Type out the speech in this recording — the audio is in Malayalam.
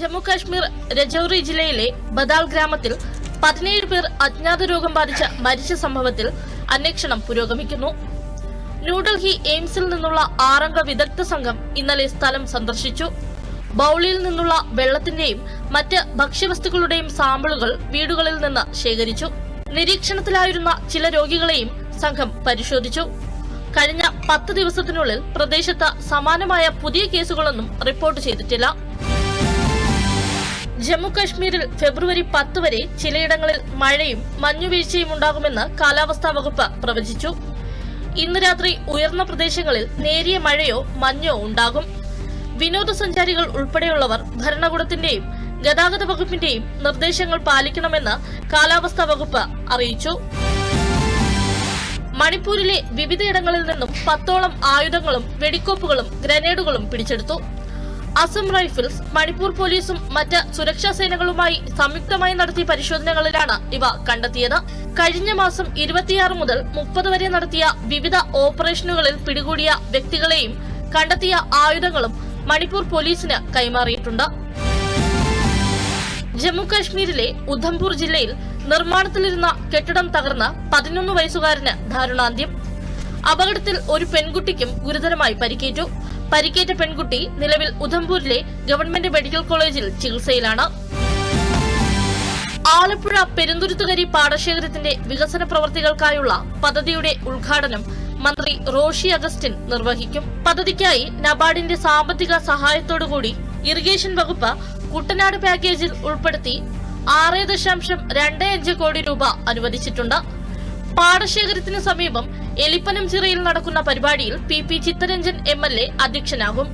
ജമ്മു കാശ്മീർ രജൌറി ജില്ലയിലെ ബദാൽ ഗ്രാമത്തിൽ പതിനേഴ് പേർ അജ്ഞാത രോഗം ബാധിച്ച് മരിച്ച സംഭവത്തിൽ അന്വേഷണം പുരോഗമിക്കുന്നു. ന്യൂഡൽഹി എയിംസിൽ നിന്നുള്ള ആറംഗ വിദഗ്ധ സംഘം ഇന്നലെ സ്ഥലം സന്ദർശിച്ചു. ബൌളിയിൽ നിന്നുള്ള വെള്ളത്തിന്റെയും മറ്റ് ഭക്ഷ്യവസ്തുക്കളുടെയും സാമ്പിളുകൾ വീടുകളിൽ നിന്ന് ശേഖരിച്ചു. നിരീക്ഷണത്തിലായിരുന്ന ചില രോഗികളെയും സംഘം പരിശോധിച്ചു. കഴിഞ്ഞ പത്ത് ദിവസത്തിനുള്ളിൽ പ്രദേശത്ത് സമാനമായ പുതിയ കേസുകളൊന്നും റിപ്പോർട്ട് ചെയ്തിട്ടില്ല. ജമ്മു കാശ്മീരിൽ ഫെബ്രുവരി പത്ത് വരെ ചിലയിടങ്ങളിൽ മഴയും മഞ്ഞുവീഴ്ചയും ഉണ്ടാകുമെന്ന് കാലാവസ്ഥാ വകുപ്പ് പ്രവചിച്ചു. ഇന്ന് രാത്രി ഉയർന്ന പ്രദേശങ്ങളിൽ നേരിയ മഴയോ മഞ്ഞോ ഉണ്ടാകും. വിനോദസഞ്ചാരികൾ ഉൾപ്പെടെയുള്ളവർ ഭരണകൂടത്തിന്റെയും ഗതാഗത വകുപ്പിന്റെയും നിർദ്ദേശങ്ങൾ പാലിക്കണമെന്ന് കാലാവസ്ഥാ വകുപ്പ് അറിയിച്ചു. മണിപ്പൂരിലെ വിവിധയിടങ്ങളിൽ നിന്നും പത്തോളം ആയുധങ്ങളും വെടിക്കോപ്പുകളും ഗ്രനേഡുകളും പിടിച്ചെടുത്തു. അസം റൈഫിൾസ് മണിപ്പൂർ പോലീസും മറ്റ് സുരക്ഷാ സേനകളുമായി സംയുക്തമായി നടത്തിയ പരിശോധനകളിലാണ് ഇവ കണ്ടെത്തിയത്. കഴിഞ്ഞ മാസം ഇരുപത്തിയാറ് മുതൽ മുപ്പത് വരെ നടത്തിയ വിവിധ ഓപ്പറേഷനുകളിൽ പിടികൂടിയ വ്യക്തികളെയും കണ്ടെത്തിയ ആയുധങ്ങളും മണിപ്പൂർ പോലീസിന് കൈമാറിയിട്ടുണ്ട്. ജമ്മു കാശ്മീരിലെ ഉധംപൂർ ജില്ലയിൽ നിർമ്മാണത്തിലിരുന്ന കെട്ടിടം തകർന്ന പതിനൊന്ന് വയസ്സുകാരന് ദാരുണാന്ത്യം അപകടത്തിൽ ഒരു പെൺകുട്ടിക്കും ഗുരുതരമായി പരിക്കേറ്റു. പരിക്കേറ്റ പെൺകുട്ടി നിലവിൽ ഉധംപൂരിലെ ഗവൺമെന്റ് മെഡിക്കൽ കോളേജിൽ ചികിത്സയിലാണ്. ആലപ്പുഴ പെരുന്തുരുത്തുകരി പാടശേഖരത്തിന്റെ വികസന പ്രവർത്തികൾക്കായുള്ള പദ്ധതിയുടെ ഉദ്ഘാടനം മന്ത്രി റോഷി അഗസ്റ്റിൻ നിർവഹിക്കും. പദ്ധതിക്കായി നബാർഡിന്റെ സാമ്പത്തിക സഹായത്തോടുകൂടി ഇറിഗേഷൻ വകുപ്പ് കുട്ടനാട് പാക്കേജിൽ ഉൾപ്പെടുത്തി ആറ് ദശാംശം രണ്ട് അഞ്ച് കോടി രൂപ അനുവദിച്ചിട്ടുണ്ട്. പാടശേഖരത്തിന് സമീപം എലിപ്പനം ചിറയിൽ നടക്കുന്ന പരിപാടിയിൽ P P Chittaranjan M L A അധ്യക്ഷനാകും.